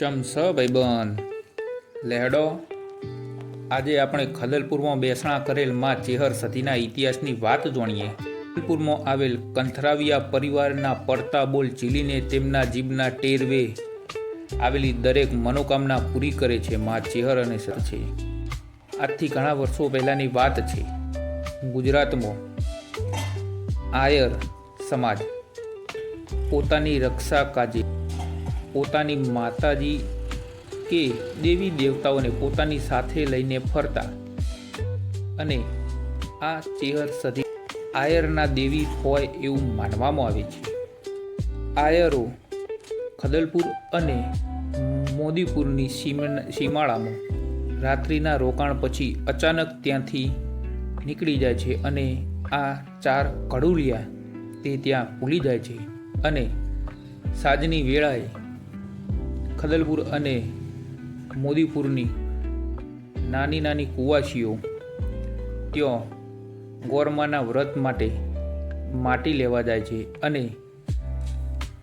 ચમસ ભાઈબંધ લેહડો, આજે આપણે ખદલપુરમાં બેસણા કરેલમાં ચેહર સતીના ઇતિહાસની વાત જાણીએ. ખદલપુરમાં આવેલ કંથરાવિયા પરિવારના પડતા બોલ ચીલીને તેમના જીભના ટેરવે આવેલી દરેક મનોકામના પૂરી કરે છે માં ચેહર અને સર છે. આજથી ઘણા વર્ષો પહેલાંની વાત છે. ગુજરાતમાં આયર સમાજ પોતાની રક્ષા કાજે પોતાની માતાજી કે દેવી દેવતાઓને પોતાની સાથે લઈને ફરતા. અને આ ચેહર સધી આયરના દેવી હોય એવું માનવામાં આવે છે. આયરો ખદલપુર અને મોદીપુરની સીમા સીમાડામાં રાત્રિના રોકાણ પછી અચાનક ત્યાંથી નીકળી જાય છે અને આ ચાર કડુલિયા તે ત્યાં ભૂલી જાય છે. અને સાંજની વેળાએ ખદલપુર અને મોદીપુરની નાની નાની કુવાસીઓ ત્યાં ગોરમાના વ્રત માટે માટી લેવા જાય છે અને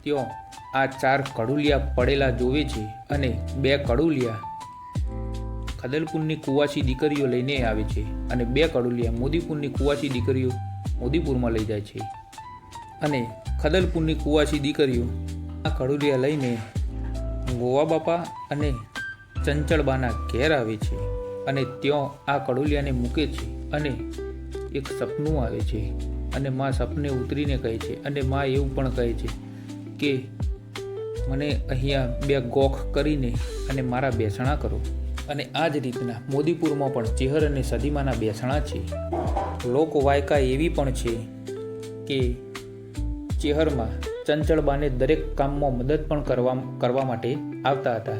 ત્યાં આ ચાર કડુલિયા પડેલા જોવે છે અને બે કડુલિયા ખદલપુરની કુવાસી દીકરીઓ લઈને આવે છે અને બે કડુલિયા મોદીપુરની કુવાસી દીકરીઓ મોદીપુરમાં લઈ જાય છે. અને ખદલપુરની કુવાસી દીકરીઓ આ કડુલિયા લઈને ગોવા બાપા અને ચંચળબાના ઘેર આવે છે અને ત્યાં આ કડુલિયાને મૂકે છે અને એક સપનું આવે છે અને માં સપને ઉતરીને કહે છે અને માં એવું પણ કહે છે કે મને અહીંયા બે ગોખ કરીને અને મારા બેસણા કરો. અને આ જ રીતના મોદીપુરમાં પણ ચેહર અને સદીમાના બેસણા છે. લોકવાયકા એવી પણ છે કે ચેહરમાં ચંચળબાને દરેક કામમાં મદદ પણ કરવા કરવા માટે આવતા હતા.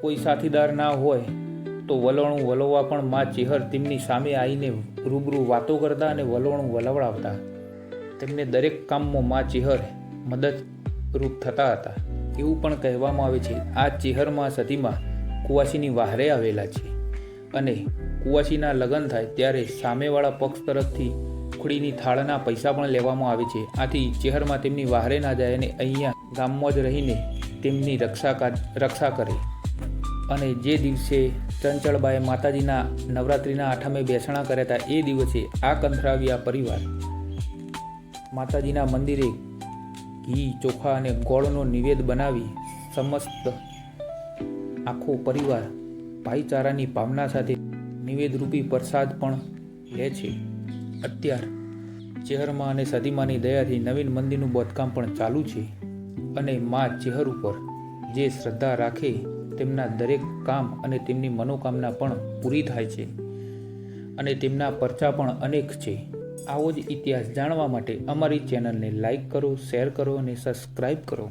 કોઈ સાથીદાર ના હોય તો વલોણું વલોવા પણ માં ચેહર તેમની સામે આવીને રૂબરૂ વાતો કરતા અને વલોણું વલવડાવતા. તેમને દરેક કામમાં માં ચેહર મદદરૂપ થતા હતા. એવું પણ કહેવામાં આવે છે, આ ચેહરમાં સતીમાં કુવાસીની વાહરે આવેલા છે. અને કુવાસીના લગ્ન થાય ત્યારે સામેવાળા પક્ષ તરફથી ઉખડીની થાળના પૈસા પણ લેવામાં આવે છે. આથી ચહેરમાં તેમની વાહરે ના જાય અને અહીંયા ગામમાં જ રહીને તેમની રક્ષા રક્ષા કરે. અને જે દિવસે ચંચળબાએ માતાજીના નવરાત્રિના આઠમે બેસણા કર્યા હતા, એ દિવસે આ કંથરાવ્યા પરિવાર માતાજીના મંદિરે ઘી, ચોખા અને ગોળનો નિવેદ બનાવી સમસ્ત આખો પરિવાર ભાઈચારાની ભાવના સાથે નિવેદરૂપી પ્રસાદ પણ લે છે. અત્યાર ચેહરમાં અને સદીમાની દયાથી નવીન મંદિરનું બાંધકામ પણ ચાલુ છે અને મા ચેહર ઉપર જે શ્રદ્ધા રાખે તેમના દરેક કામ અને તેમની મનોકામના પણ પૂરી થાય છે અને તેમના પરચા પણ અનેક છે. આવો જ ઇતિહાસ જાણવા માટે અમારી ચેનલને લાઇક કરો, શેર કરો અને સબસ્ક્રાઈબ કરો.